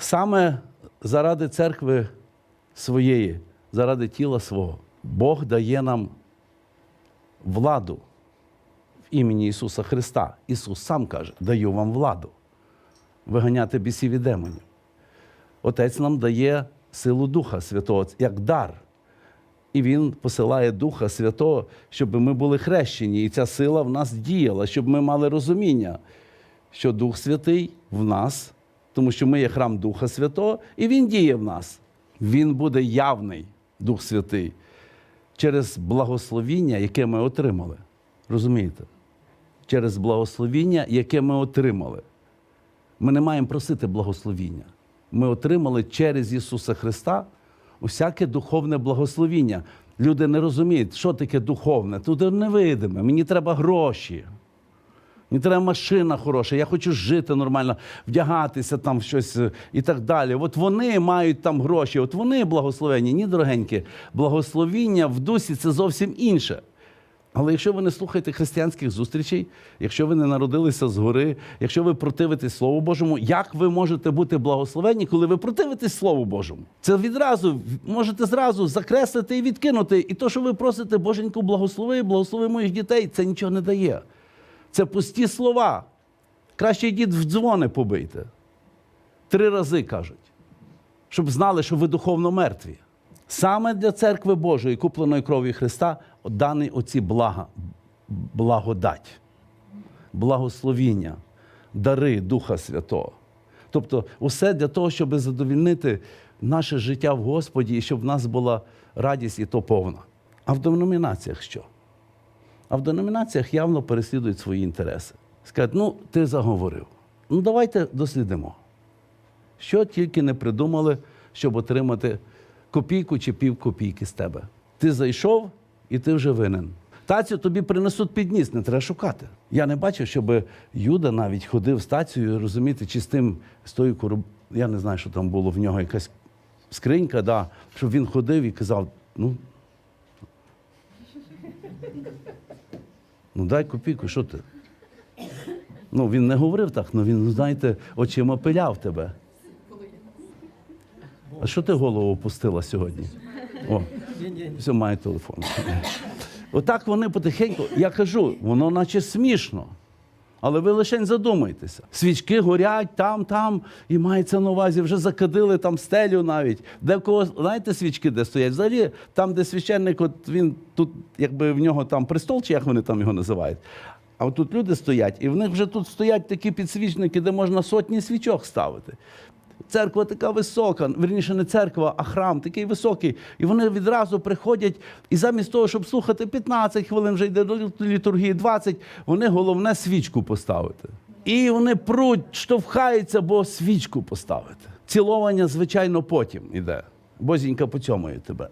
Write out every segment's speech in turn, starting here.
Саме заради церкви своєї, заради тіла свого, Бог дає нам владу в імені Ісуса Христа. Ісус сам каже: даю вам владу виганяти бісів і демонів. Отець нам дає силу Духа Святого як дар. І Він посилає Духа Святого, щоб ми були хрещені, і ця сила в нас діяла, щоб ми мали розуміння, що Дух Святий в нас, тому що ми є храм Духа Святого, і Він діє в нас. Він буде явний, Дух Святий, через благословіння, яке ми отримали. Розумієте? Через благословіння, яке ми отримали. Ми не маємо просити благословіння. Ми отримали через Ісуса Христа усяке духовне благословіння. Люди не розуміють, що таке духовне. Тут невидиме. Мені треба гроші. Мені треба машина хороша, я хочу жити нормально, вдягатися там щось е, і так далі. От вони мають там гроші, от вони благословені. Ні, дорогенькі, благословіння в дусі це зовсім інше. Але якщо ви не слухаєте християнських зустрічей, якщо ви не народилися згори, якщо ви противитесь Слову Божому, як ви можете бути благословені, коли ви противитесь Слову Божому? Це відразу можете зразу закреслити і відкинути. І то, що ви просите, Боженьку, благослови, благослови моїх дітей, це нічого не дає. Це пусті слова. Краще йдіть в дзвони побийте. Три рази кажуть, щоб знали, що ви духовно мертві. Саме для церкви Божої, купленої кров'ю Христа, дані оці блага, благодать, благословіння, дари Духа Святого. Тобто, усе для того, щоб задовільнити наше життя в Господі і щоб в нас була радість і то повна. А в деномінаціях що? А в деномінаціях явно переслідують свої інтереси. Скажуть, ну, ти заговорив. Ну, давайте дослідимо. Що тільки не придумали, щоб отримати копійку чи пів копійки з тебе. Ти зайшов і ти вже винен. Тацю тобі принесуть під ніс, не треба шукати. Я не бачив, щоб Юда навіть ходив з тацією, розумієте, чи з тим, з тою короб... Я не знаю, що там було в нього якась скринька, да, щоб він ходив і казав: ну, ну дай копійку, що ти? Ну, він не говорив так, але він, ну, знаєте, очима пиляв тебе. А що ти голову опустила сьогодні? О, все має телефон. Отак вони потихеньку. Я кажу, воно наче смішно. Але ви лише задумайтеся. Свічки горять там, там, і мається на увазі, вже закадили там стелю навіть. Де кого, знаєте, свічки де стоять? Взагалі, там, де священник, от він тут, якби в нього там престол, чи як вони там його називають. А от тут люди стоять, і в них вже тут стоять такі підсвічники, де можна сотні свічок ставити. Церква така висока, верніше не церква, а храм такий високий. І вони відразу приходять, і замість того, щоб слухати 15 хвилин, вже йде до літургії 20, вони головне свічку поставити. І вони пруть, штовхаються, бо свічку поставити. Ціловання, звичайно, потім іде. Бозінька поцьомує тебе.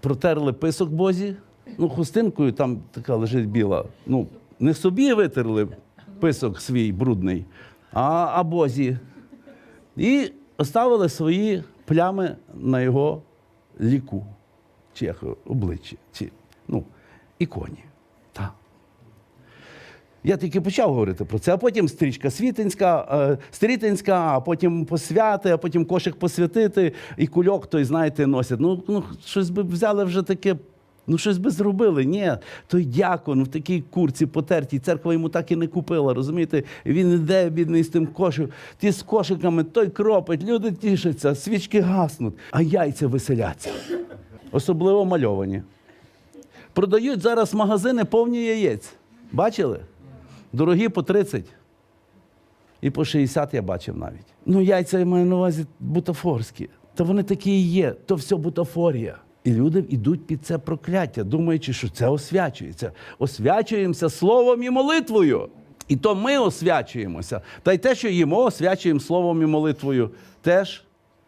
Протерли писок Бозі, ну, хустинкою там така лежить біла. Ну, не собі витерли писок свій брудний, а, а Бозі. І оставили свої плями на його ліку, чи як обличчі, чи ну, іконі. Так. Я тільки почав говорити про це, а потім стрічка світинська, е, стрітинська, а потім посвяти, а потім кошик посвятити, і кульок той, знаєте, носять. Ну, ну щось би взяли вже таке. Ну, щось би зробили. Ні, той дякон в такій курці потертій, церква йому так і не купила. Розумієте? Він іде, бідний з тим кошиком, ті з кошиками, той кропить, люди тішаться, свічки гаснуть, а яйця веселяться. Особливо мальовані. Продають зараз магазини повні яєць. Бачили? Дорогі по 30. І по 60 я бачив навіть. Ну, яйця я маю на увазі бутафорські. Та вони такі і є, то все бутафорія. І люди йдуть під це прокляття, думаючи, що це освячується. Освячуємося словом і молитвою. І то ми освячуємося. Та й те, що їмо, освячуємо словом і молитвою теж.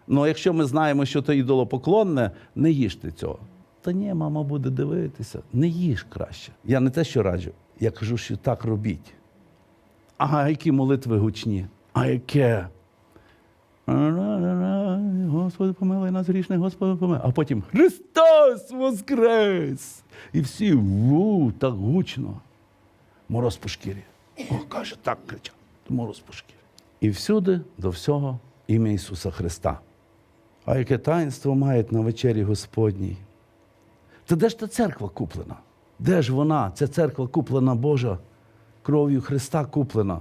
Ну, якщо ми знаємо, що це ідолопоклонне, не їжте цього. Та ні, мама буде дивитися. Не їж краще. Я не те, що раджу. Я кажу, що так робіть. Ага, які молитви гучні. А яке? Господи, помилуй нас грішних, Господи, помилуй. А потім Христос Воскрес! І всі ву, так гучно. Мороз по шкірі. О, каже, так кричав. Мороз по шкірі. І всюди до всього ім'я Ісуса Христа. А яке таїнство мають на вечері Господній? Та де ж та церква куплена? Де ж вона? Ця церква куплена Божа, кров'ю Христа куплена.